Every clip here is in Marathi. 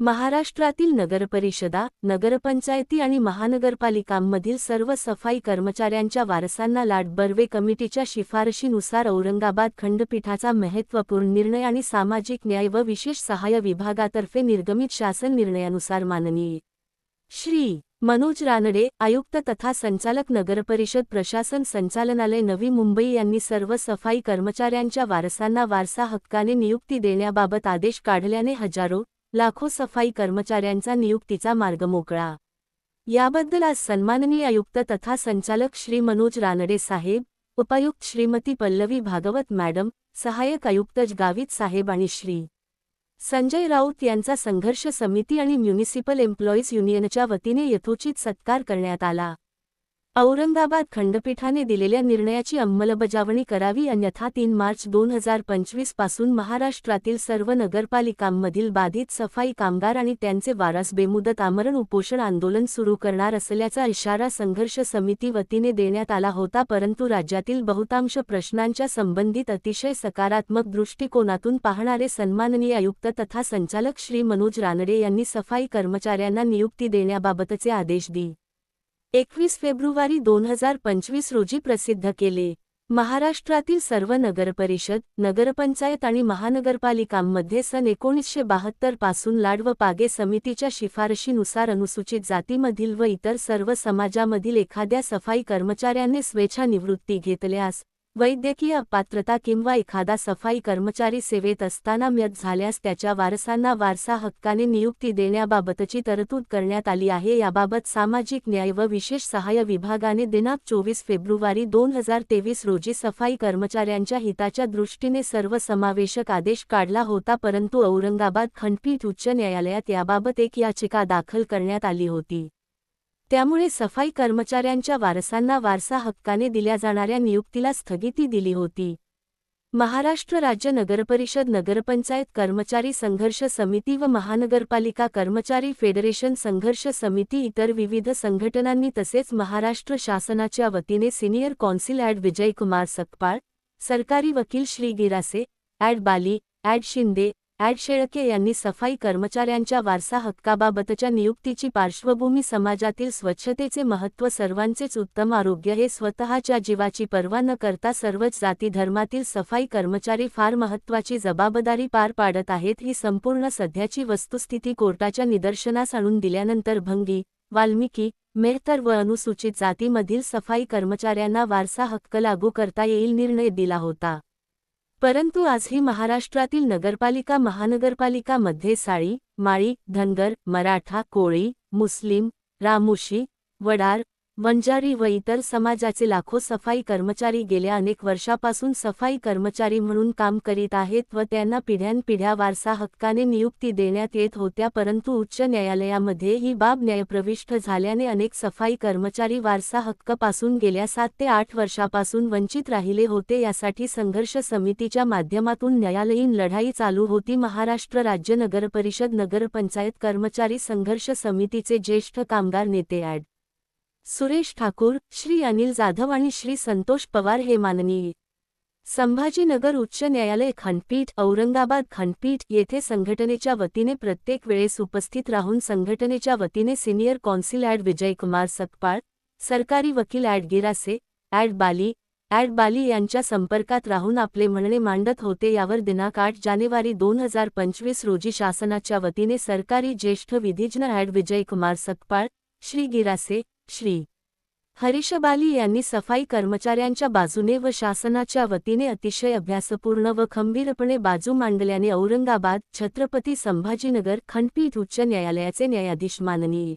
महाराष्ट्रातील नगरपरिषदा नगरपंचायती आणि महानगरपालिकांमधील सर्व सफाई कर्मचाऱ्यांच्या वारसांना लाड बर्वे कमिटीच्या शिफारशीनुसार औरंगाबाद खंडपीठाचा महत्त्वपूर्ण निर्णय आणि सामाजिक न्याय व विशेष सहाय्य विभागातर्फे निर्गमित शासन निर्णयानुसार माननीय श्री. मनोज रानडे आयुक्त तथा संचालक नगरपरिषद प्रशासन संचालनालय नवी मुंबई यांनी सर्व सफाई कर्मचाऱ्यांच्या वारसांना वारसा हक्काने नियुक्ती देण्याबाबत आदेश काढल्याने हजारो लाखो सफाई कर्मचाऱ्यांचा नियुक्तीचा मार्ग मोकळा. याबद्दल आज सन्माननीय आयुक्त तथा संचालक श्री मनोज रानडे साहेब उपायुक्त श्रीमती पल्लवी भागवत मॅडम सहाय्यक आयुक्त गावित साहेब आणि श्री. संजय राऊत यांचा संघर्ष समिती आणि म्युनिसिपल एम्प्लॉईज युनियनच्या वतीने यथोचित सत्कार करण्यात आला. औरंगाबाद खंडपीठाने दिलेल्या निर्णयाची अंमलबजावणी करावी अन्यथा तीन मार्च दोन हजार पंचवीसपासून महाराष्ट्रातील सर्व नगरपालिकांमधील बाधित सफाई कामगार आणि त्यांचे वारस बेमुदत आमरण उपोषण आंदोलन सुरू करणार असल्याचा इशारा संघर्ष समिती वतीने देण्यात आला होता परंतु राज्यातील बहुतांश प्रश्नांच्या संबंधित अतिशय सकारात्मक दृष्टिकोनातून पाहणारे सन्माननीय आयुक्त तथा संचालक श्री मनोज रानडे यांनी सफाई कर्मचाऱ्यांना नियुक्ती देण्याबाबतचे आदेश दि एकवीस फेब्रुवारी दोन हजार पंचवीस रोजी प्रसिद्ध केले. महाराष्ट्रातील सर्व नगरपरिषद नगरपंचायत आणि महानगरपालिकांमध्ये सन एकोणीसशे बहात्तरपासून लाड व पागे समितीच्या शिफारशीनुसार अनुसूचित जातीमधील व इतर सर्व समाजामधील एखाद्या सफाई कर्मचाऱ्याने स्वेच्छानिवृत्ती घेतल्यास वैद्यकीय अपात्रता किंवा एखादा सफाई कर्मचारी सेवेत असताना म्यत झाल्यास त्याच्या वारसांना वारसा हक्काने नियुक्ती देण्याबाबतची तरतूद करण्यात आली आहे. याबाबत सामाजिक न्याय व विशेष सहाय्य विभागाने दिनांक चोवीस फेब्रुवारी दोन हजार तेवीस रोजी सफाई कर्मचाऱ्यांच्या हिताच्या दृष्टीने सर्वसमावेशक आदेश काढला होता परंतु औरंगाबाद खंडपीठ उच्च न्यायालयात याबाबत एक याचिका दाखल करण्यात आली होती. त्यामुळे सफाई कर्मचाऱ्यांच्या वारसांना वारसा हक्काने दिल्या जाणाऱ्या नियुक्तीला स्थगिती दिली होती. महाराष्ट्र राज्य नगरपरिषद नगरपंचायत कर्मचारी संघर्ष समिती व महानगरपालिका कर्मचारी फेडरेशन संघर्ष समिती इतर विविध संघटनांनी तसेच महाराष्ट्र शासनाच्या वतीने senior counsel Adv Vijaykumar Sakpal सरकारी वकील Shri Girase Adv Bali Adv Shinde Adv Shelke यांनी सफाई कर्मचाऱ्यांच्या वारसा हक्काबाबतच्या नियुक्तीची पार्श्वभूमी समाजातील स्वच्छतेचे महत्त्व सर्वांचेच उत्तम आरोग्य हे स्वतःच्या जीवाची पर्वा न करता सर्वच जाती धर्मातील सफाई कर्मचारी फार महत्त्वाची जबाबदारी पार पाडत आहेत ही संपूर्ण सध्याची वस्तुस्थिती कोर्टाच्या निदर्शनास आणून दिल्यानंतर भंगी वाल्मिकी मेहतर व अनुसूचित जातीमधील सफाई कर्मचाऱ्यांना वारसा हक्क लागू करता येईल निर्णय दिला होता. परंतु आजही महाराष्ट्रातील नगरपालिका महानगरपालिकामध्ये साळी माळी धनगर मराठा कोळी मुस्लिम रामुशी वडार वंजारी व इतर समाजाचे लाखो सफाई कर्मचारी गेल्या अनेक वर्षापासून सफाई कर्मचारी म्हणून काम करीत आहेत व त्यांना पिढ्यानपिढ्या वारसा हक्काने नियुक्ती देण्यात येत होत्या परंतु उच्च न्यायालयामध्ये ही बाब न्यायप्रविष्ट झाल्याने अनेक सफाई कर्मचारी वारसा हक्कपासून गेल्या सात ते आठ वर्षापासून वंचित राहिले होते. यासाठी संघर्ष समितीच्या माध्यमातून न्यायालयीन लढाई चालू होती. महाराष्ट्र राज्य नगरपरिषद नगरपंचायत कर्मचारी संघर्ष समितीचे ज्येष्ठ कामगार नेते ॲड. सुरेश ठाकूर श्री अनिल जाधव आणि श्री संतोष पवार हे माननीय. संभाजीनगर उच्च न्यायालय खंडपीठ औरंगाबाद खंडपीठ येथे संघटनेच्या वतीने प्रत्येक वेळेस उपस्थित राहून संघटनेच्या वतीने senior counsel Adv Vijaykumar Sakpal सरकारी वकील Adv Girase Adv Bali Adv Bali यांच्या संपर्कात राहून आपले म्हणणे मांडत होते यावर दिनांक आठ जानेवारी दोन हजार पंचवीस रोजी शासनाच्या वतीने सरकारी ज्येष्ठ विधिज्ञ ॲड विजयकुमार सकपाळ श्री गिरासे श्री. हरीशबाली यांनी सफाई कर्मचाऱ्यांच्या बाजूने व शासनाच्या वतीने अतिशय अभ्यासपूर्ण व खंबीरपणे बाजू मांडल्याने औरंगाबाद छत्रपती संभाजीनगर खंडपीठ उच्च न्यायालयाचे न्यायाधीश माननीय.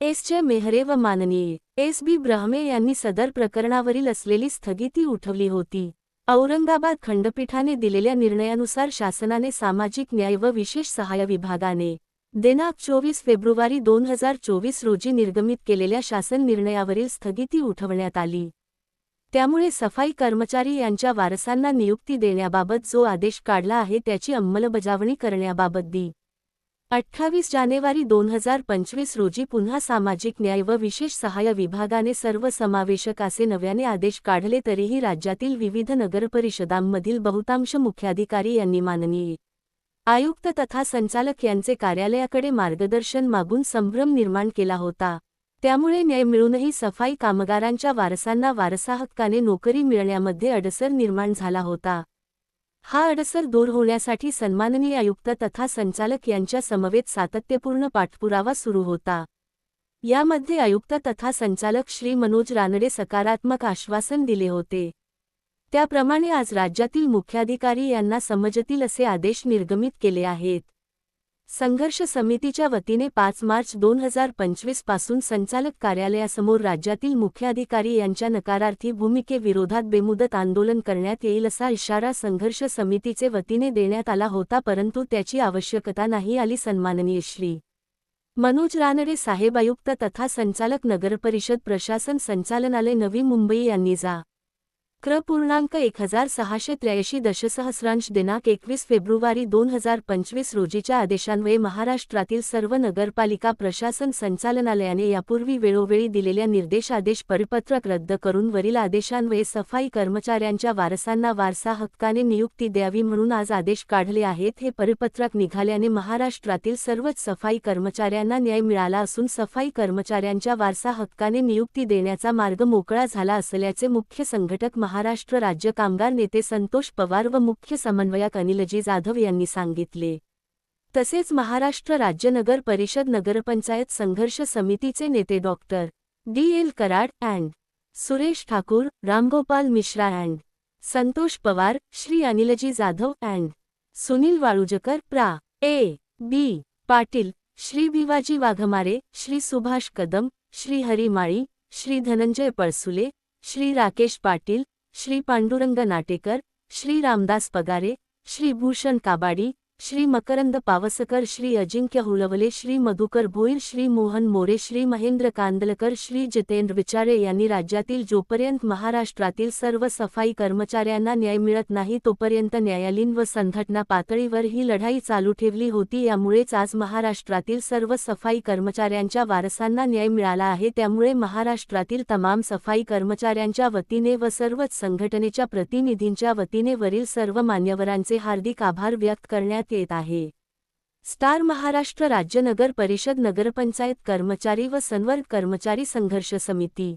एस. जे मेहरे व माननीय. एस. बी. ब्रह्मे यांनी सदर प्रकरणावरील असलेली स्थगिती उठवली होती. औरंगाबाद खंडपीठाने दिलेल्या निर्णयानुसार शासनाने सामाजिक न्याय व विशेष सहाय्य विभागाने देनाक चोवीस फेब्रुवारी दोन हजार चोवीस रोजी निर्गमित केलेल्या शासन निर्णयावरील स्थगिती उठवण्यात आली. त्यामुळे सफाई कर्मचारी यांच्या वारसांना नियुक्ती देण्याबाबत जो आदेश काढला आहे त्याची अंमलबजावणी करण्याबाबत दी. अठ्ठावीस जानेवारी दोन हजार पंचवीस रोजी पुन्हा सामाजिक न्याय व विशेष सहाय्य विभागाने सर्वसमावेशक असे नव्याने आदेश काढले तरीही राज्यातील विविध नगरपरिषदांमधील बहुतांश मुख्याधिकारी यांनी माननीय आयुक्त तथा संचालक यांचे कार्यालयाकडे मार्गदर्शन मागून संभ्रम निर्माण केला होता. त्यामुळे न्याय मिळूनही सफाई कामगारांच्या वारसांना वारसाहक्काने नोकरी मिळण्यामध्ये अडसर निर्माण झाला होता. हा अडसर दूर होण्यासाठी सन्माननीय आयुक्त तथा संचालक यांच्या समवेत सातत्यपूर्ण पाठपुरावा सुरू होता. यामध्ये आयुक्त तथा संचालक श्री मनोज रानडे सकारात्मक आश्वासन दिले होते. त्याप्रमाणे आज राज्यातील मुख्याधिकारी यांना समजतील असे आदेश निर्गमित केले आहेत. संघर्ष समितीच्या वतीने पाच मार्च दोन हजार पंचवीसपासून संचालक कार्यालयासमोर राज्यातील मुख्याधिकारी यांच्या नकारार्थी भूमिकेविरोधात बेमुदत आंदोलन करण्यात येईल असा इशारा संघर्ष समितीचे वतीने देण्यात आला होता परंतु त्याची आवश्यकता नाही आली सन्माननीय श्री. मनोज रानडे साहेब आयुक्त तथा संचालक नगरपरिषद प्रशासन संचालनालय नवी मुंबई यांनी जा. क्र पूर्णांक एक हजार सहाशे त्र्याऐंशी दशसहस्रांश दिनांक एकवीस फेब्रुवारी दोन हजार पंचवीस रोजीच्या आदेशान्वये महाराष्ट्रातील सर्व नगरपालिका प्रशासन संचालनालयाने यापूर्वी वेळोवेळी दिलेल्या निर्देशादेश परिपत्रक रद्द करून वरील आदेशान्वये सफाई कर्मचाऱ्यांच्या वारसांना वारसा हक्काने नियुक्ती द्यावी म्हणून आज आदेश काढले आहेत. हे परिपत्रक निघाल्याने महाराष्ट्रातील सर्वच सफाई कर्मचाऱ्यांना न्याय मिळाला असून सफाई कर्मचाऱ्यांच्या वारसा हक्काने नियुक्ती देण्याचा मार्ग मोकळा झाला असल्याचे मुख्य संघटक महाराष्ट्र राज्य कामगार नेते संतोष पवार व मुख्य समन्वयक अनिलजी जाधव यांनी सांगितले. तसेच महाराष्ट्र राज्य नगर परिषद नगरपंचायत संघर्ष समितीचे नेते doctor D L Karad and Suresh Thakur Ramgopal Mishra and Santosh Pawar Shri Anilji Jadhav and Sunil Walujkar प्रा. ए. बी. पाटील श्री भिवाजी वाघमारे श्री सुभाष कदम श्री हरिमाळी श्री धनंजय पळसुले श्री राकेश पाटील श्री पांडुरंग नाटेकर श्री रामदास पगारे श्री भूषण काबाडी श्री मकरंद पावसकर श्री अजिंक्य हुलवले श्री मधुकर भोईर श्री मोहन मोरे श्री महेंद्र कांदलकर श्री जितेंद्र विचारे यांनी राज्यातील जोपर्यंत महाराष्ट्रातील सर्व सफाई कर्मचाऱ्यांना न्याय मिळत नाही तोपर्यंत न्यायालयीन व संघटना पातळीवर ही लढाई चालू ठेवली होती. यामुळेच आज महाराष्ट्रातील सर्व सफाई कर्मचाऱ्यांच्या वारसांना न्याय मिळाला आहे. त्यामुळे महाराष्ट्रातील तमाम सफाई कर्मचाऱ्यांच्या वतीने व सर्वच संघटनेच्या प्रतिनिधींच्या वतीने वरील सर्व मान्यवरांचे हार्दिक आभार व्यक्त करण्यात करण्यात येत आहे. स्टार महाराष्ट्र राज्य नगर परिषद नगरपंचायत कर्मचारी व संवर्ग कर्मचारी संघर्ष समिती.